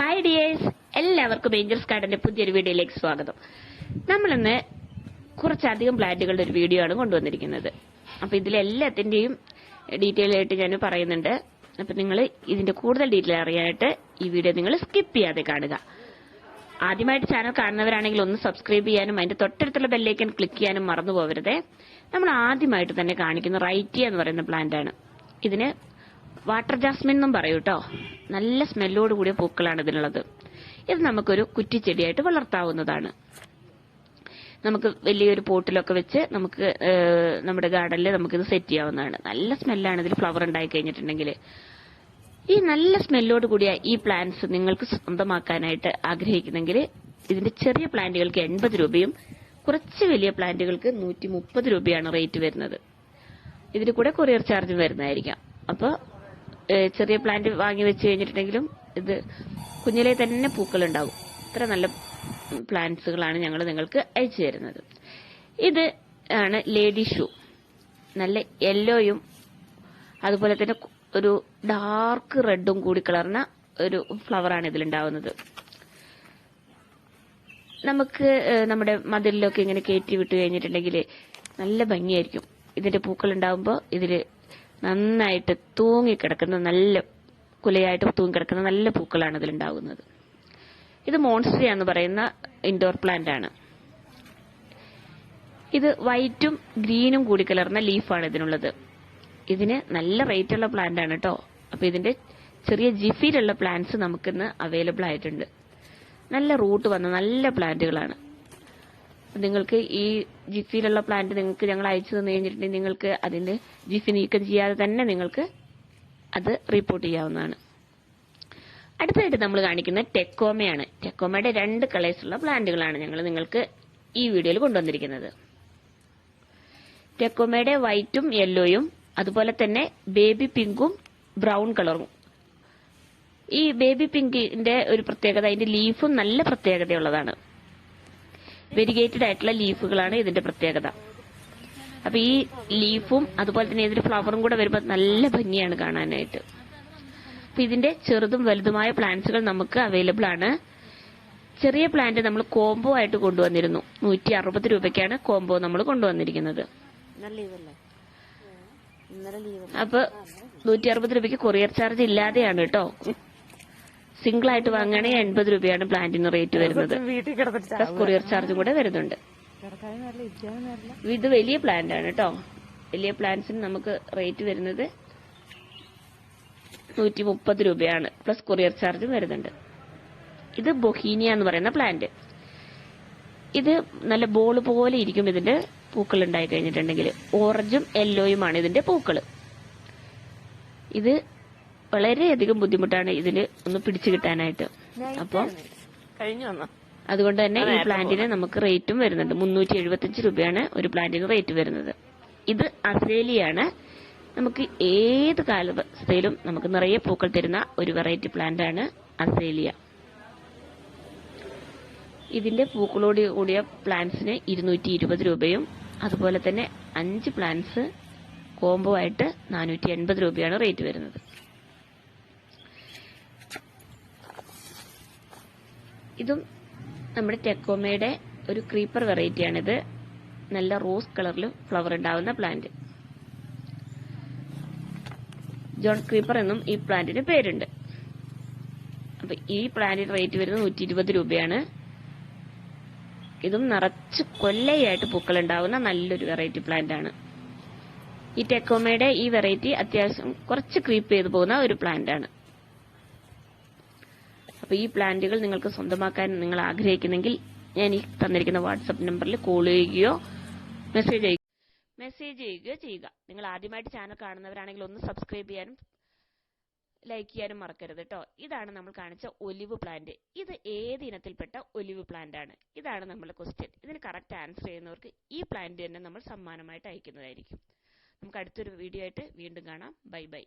Hi dears എല്ലാവർക്കും Angels ഗാർഡന്റെ പുതിയൊരു വീഡിയോയിലേക്ക് സ്വാഗതം. നമ്മളിന്ന് കുറച്ചധികം പ്ലാന്റുകളുടെ ഒരു വീഡിയോ ആണ് കൊണ്ടുവന്നിരിക്കുന്നത്. അപ്പൊ ഇതിലെല്ലാത്തിന്റെയും ഡീറ്റെയിൽ ആയിട്ട് ഞാൻ പറയുന്നുണ്ട്. അപ്പൊ നിങ്ങൾ ഇതിന്റെ കൂടുതൽ ഡീറ്റെയിൽ അറിയാനായിട്ട് ഈ വീഡിയോ നിങ്ങൾ സ്കിപ്പ് ചെയ്യാതെ കാണുക. ആദ്യമായിട്ട് ചാനൽ കാണുന്നവരാണെങ്കിൽ ഒന്ന് സബ്സ്ക്രൈബ് ചെയ്യാനും അതിന്റെ തൊട്ടടുത്തുള്ള ബെല്ലൈക്കൻ ക്ലിക്ക് ചെയ്യാനും മറന്നു പോകരുതേ നമ്മൾ ആദ്യമായിട്ട് തന്നെ കാണിക്കുന്ന റൈറ്റിയ എന്ന് പറയുന്ന പ്ലാന്റ് ആണ്. ഇതിന് വാട്ടർ ജാസ്മിൻ എന്നും പറയൂ കേട്ടോ. നല്ല സ്മെല്ലോട് കൂടിയ പൂക്കളാണ് ഇതിനുള്ളത്. ഇത് നമുക്കൊരു കുറ്റിച്ചെടിയായിട്ട് വളർത്താവുന്നതാണ്. നമുക്ക് വലിയൊരു പോട്ടിലൊക്കെ വെച്ച് നമുക്ക് നമ്മുടെ ഗാർഡനിൽ നമുക്കിത് സെറ്റ് ചെയ്യാവുന്നതാണ്. നല്ല സ്മെല്ലാണ് ഇതിൽ ഫ്ലവർ ഉണ്ടായി കഴിഞ്ഞിട്ടുണ്ടെങ്കിൽ ഈ നല്ല സ്മെല്ലോട് കൂടിയ ഈ പ്ലാന്റ്സ് നിങ്ങൾക്ക് സ്വന്തമാക്കാനായിട്ട് ആഗ്രഹിക്കുന്നെങ്കിൽ ഇതിന്റെ ചെറിയ പ്ലാന്റുകൾക്ക് എൺപത് രൂപയും കുറച്ച് വലിയ പ്ലാന്റുകൾക്ക് നൂറ്റി മുപ്പത് രൂപയാണ് റേറ്റ് വരുന്നത്. ഇതിന് കൂടെ കൊറിയർ ചാർജ് വരുന്നതായിരിക്കാം. അപ്പോൾ ചെറിയ പ്ലാന്റ് വാങ്ങി വെച്ച് കഴിഞ്ഞിട്ടുണ്ടെങ്കിലും ഇത് കുഞ്ഞിലെ തന്നെ പൂക്കൾ ഉണ്ടാകും ഇത്ര നല്ല പ്ലാന്റ്സുകളാണ് ഞങ്ങൾ നിങ്ങൾക്ക് അയച്ചു തരുന്നത്. ഇത് ആണ് ലേഡി ഷൂ നല്ല യെല്ലോയും അതുപോലെ തന്നെ ഒരു ഡാർക്ക് റെഡും കൂടി കളർന്ന ഒരു ഫ്ലവറാണ് ഇതിലുണ്ടാവുന്നത്. നമുക്ക് നമ്മുടെ മതിലിലൊക്കെ ഇങ്ങനെ കയറ്റി വിട്ട് കഴിഞ്ഞിട്ടുണ്ടെങ്കിൽ നല്ല ഭംഗിയായിരിക്കും. ഇതിന്റെ പൂക്കൾ ഉണ്ടാവുമ്പോൾ ഇതിൽ നന്നായിട്ട് തൂങ്ങിക്കിടക്കുന്ന നല്ല കുലയായിട്ട് തൂങ്ങിക്കിടക്കുന്ന നല്ല പൂക്കളാണ് ഇതിലുണ്ടാകുന്നത് ഇത് മോൺസ്ട്രിയ എന്ന് പറയുന്ന ഇൻഡോർ പ്ലാന്റ് ആണ്. ഇത് വൈറ്റും ഗ്രീനും കൂടി കലർന്ന ലീഫാണ് ഇതിനുള്ളത്. ഇതിന് നല്ല റേറ്റ് ഉള്ള പ്ലാന്റ് ആണ് കേട്ടോ അപ്പൊ ഇതിന്റെ ചെറിയ ജിഫിയിലുള്ള പ്ലാന്റ്സ് നമുക്കിന്ന് അവൈലബിൾ ആയിട്ടുണ്ട്. നല്ല റൂട്ട് വന്ന നല്ല പ്ലാന്റുകളാണ് നിങ്ങൾക്ക് ഈ ജിഫിയിലുള്ള പ്ലാന്റ് നിങ്ങൾക്ക് ഞങ്ങൾ അയച്ചു തന്നു കഴിഞ്ഞിട്ടുണ്ടെങ്കിൽ നിങ്ങൾക്ക് അതിന്റെ ജിഫി നീക്കം ചെയ്യാതെ തന്നെ നിങ്ങൾക്ക് അത് റിപ്പോർട്ട് ചെയ്യാവുന്നതാണ്. അടുത്തതായിട്ട് നമ്മൾ കാണിക്കുന്നത് ടെക്കോമയാണ്. ടെക്കോമയുടെ രണ്ട് കളേഴ്സുള്ള പ്ലാന്റുകളാണ് ഞങ്ങൾ നിങ്ങൾക്ക് ഈ വീഡിയോയിൽ കൊണ്ടുവന്നിരിക്കുന്നത്. ടെക്കോമയുടെ വൈറ്റും യെല്ലോയും അതുപോലെ തന്നെ ബേബി പിങ്കും ബ്രൗൺ കളറും ഈ ബേബി പിങ്കിന്റെ ഒരു പ്രത്യേകത അതിന്റെ ലീഫും നല്ല പ്രത്യേകതയുള്ളതാണ്. വെരിഗേറ്റഡ് ആയിട്ടുള്ള ലീഫുകളാണ് ഇതിന്റെ പ്രത്യേകത. അപ്പൊ ഈ ലീഫും അതുപോലെ തന്നെ ഇതിന്റെ ഫ്ലവറും കൂടെ വരുമ്പോൾ നല്ല ഭംഗിയാണ് കാണാനായിട്ട്. അപ്പൊ ഇതിന്റെ ചെറുതും വലുതുമായ പ്ലാന്റ്സുകൾ നമുക്ക് അവൈലബിൾ ആണ്. ചെറിയ പ്ലാന്റ് നമ്മൾ കോംബോ ആയിട്ട് കൊണ്ടുവന്നിരുന്നു. നൂറ്റി അറുപത് രൂപയ്ക്കാണ് കോംബോ നമ്മൾ കൊണ്ടുവന്നിരിക്കുന്നത്. അപ്പൊ നൂറ്റി അറുപത് രൂപയ്ക്ക് കൊറിയർ ചാർജ് ഇല്ലാതെയാണ് കേട്ടോ. സിംഗിൾ ആയിട്ട് വാങ്ങുകയാണെങ്കിൽ എൺപത് രൂപയാണ് പ്ലാന്റിന് റേറ്റ് വരുന്നത്. പ്ലസ് കൊറിയർ ചാർജും കൂടെ വരുന്നുണ്ട്. ഇത് വലിയ പ്ലാന്റ് ആണ് കേട്ടോ വലിയ പ്ലാന്റ്സിന് നമുക്ക് റേറ്റ് വരുന്നത് നൂറ്റി മുപ്പത് രൂപയാണ്. പ്ലസ് കൊറിയർ ചാർജും വരുന്നുണ്ട്. ഇത് ബൊഹീനിയ എന്ന് പറയുന്ന പ്ലാന്റ് ഇത് നല്ല ബോൾ പോലെ ഇരിക്കും ഇതിന്റെ പൂക്കൾ ഉണ്ടായി കഴിഞ്ഞിട്ടുണ്ടെങ്കിൽ. ഓറഞ്ചും യെല്ലോയുമാണ് ഇതിന്റെ പൂക്കൾ ഇത് വളരെയധികം ബുദ്ധിമുട്ടാണ് ഇതിന് ഒന്ന് പിടിച്ചു കിട്ടാനായിട്ട്. അപ്പോൾ കഴിഞ്ഞു വന്നോ? അതുകൊണ്ട് തന്നെ ഈ പ്ലാന്റിന് നമുക്ക് റേറ്റും വരുന്നുണ്ട്. മുന്നൂറ്റി എഴുപത്തിയഞ്ച് രൂപയാണ് ഒരു പ്ലാന്റിന് റേറ്റ് വരുന്നത്. ഇത് അസേലിയാണ്. നമുക്ക് ഏത് കാലാവസ്ഥയിലും നമുക്ക് നിറയെ പൂക്കൾ തരുന്ന ഒരു വെറൈറ്റി പ്ലാന്റ് ആണ് അസേലിയ. ഇതിന്റെ പൂക്കളോട് കൂടിയ പ്ലാന്റ്സിന് ഇരുന്നൂറ്റി ഇരുപത് രൂപയും അതുപോലെ തന്നെ അഞ്ച് പ്ലാന്റ്സ് കോംബോ ആയിട്ട് നാനൂറ്റി എൺപത് രൂപയാണ് റേറ്റ് വരുന്നത്. ഇതും നമ്മുടെ ടെക്കോമയുടെ ഒരു ക്രീപ്പർ വെറൈറ്റിയാണിത് നല്ല റോസ് കളറിൽ ഫ്ലവർ ഉണ്ടാവുന്ന പ്ലാന്റ് ജോൺ ക്രീപ്പർ എന്നും ഈ പ്ലാന്റിന് പേരുണ്ട്. അപ്പൊ ഈ പ്ലാന്റിന് റേറ്റ് വരുന്നത് നൂറ്റി ഇരുപത് രൂപയാണ്. ഇതും നിറച്ച് കൊല്ലയായിട്ട് പൂക്കൾ ഉണ്ടാവുന്ന നല്ലൊരു വെറൈറ്റി പ്ലാന്റ് ആണ്. ഈ ടെക്കോമയുടെ ഈ വെറൈറ്റി അത്യാവശ്യം കുറച്ച് ക്രീപ്പ് ചെയ്തു പോകുന്ന ഒരു പ്ലാന്റ് ആണ്. അപ്പൊ ഈ പ്ലാന്റുകൾ നിങ്ങൾക്ക് സ്വന്തമാക്കാൻ നിങ്ങൾ ആഗ്രഹിക്കുന്നെങ്കിൽ ഞാൻ ഈ തന്നിരിക്കുന്ന വാട്സപ്പ് നമ്പറിൽ കോൾ ചെയ്യുകയോ മെസ്സേജ് അയക്കുകയോ മെസ്സേജ് ചെയ്യുകയോ ചെയ്യുക. നിങ്ങൾ ആദ്യമായിട്ട് ചാനൽ കാണുന്നവരാണെങ്കിൽ ഒന്ന് സബ്സ്ക്രൈബ് ചെയ്യാനും ലൈക്ക് ചെയ്യാനും മറക്കരുത് കേട്ടോ ഇതാണ് നമ്മൾ കാണിച്ച ഒലിവ് പ്ലാന്റ്. ഇത് ഏത് ഇനത്തിൽപ്പെട്ട ഒലിവ് പ്ലാന്റ് ആണ്? ഇതാണ് നമ്മുടെ ക്വസ്റ്റ്യൻ ഇതിന് കറക്റ്റ് ആൻസർ ചെയ്യുന്നവർക്ക് ഈ പ്ലാന്റ് തന്നെ നമ്മൾ സമ്മാനമായിട്ട് അയക്കുന്നതായിരിക്കും. നമുക്ക് അടുത്തൊരു വീഡിയോ ആയിട്ട് വീണ്ടും കാണാം. Bye bye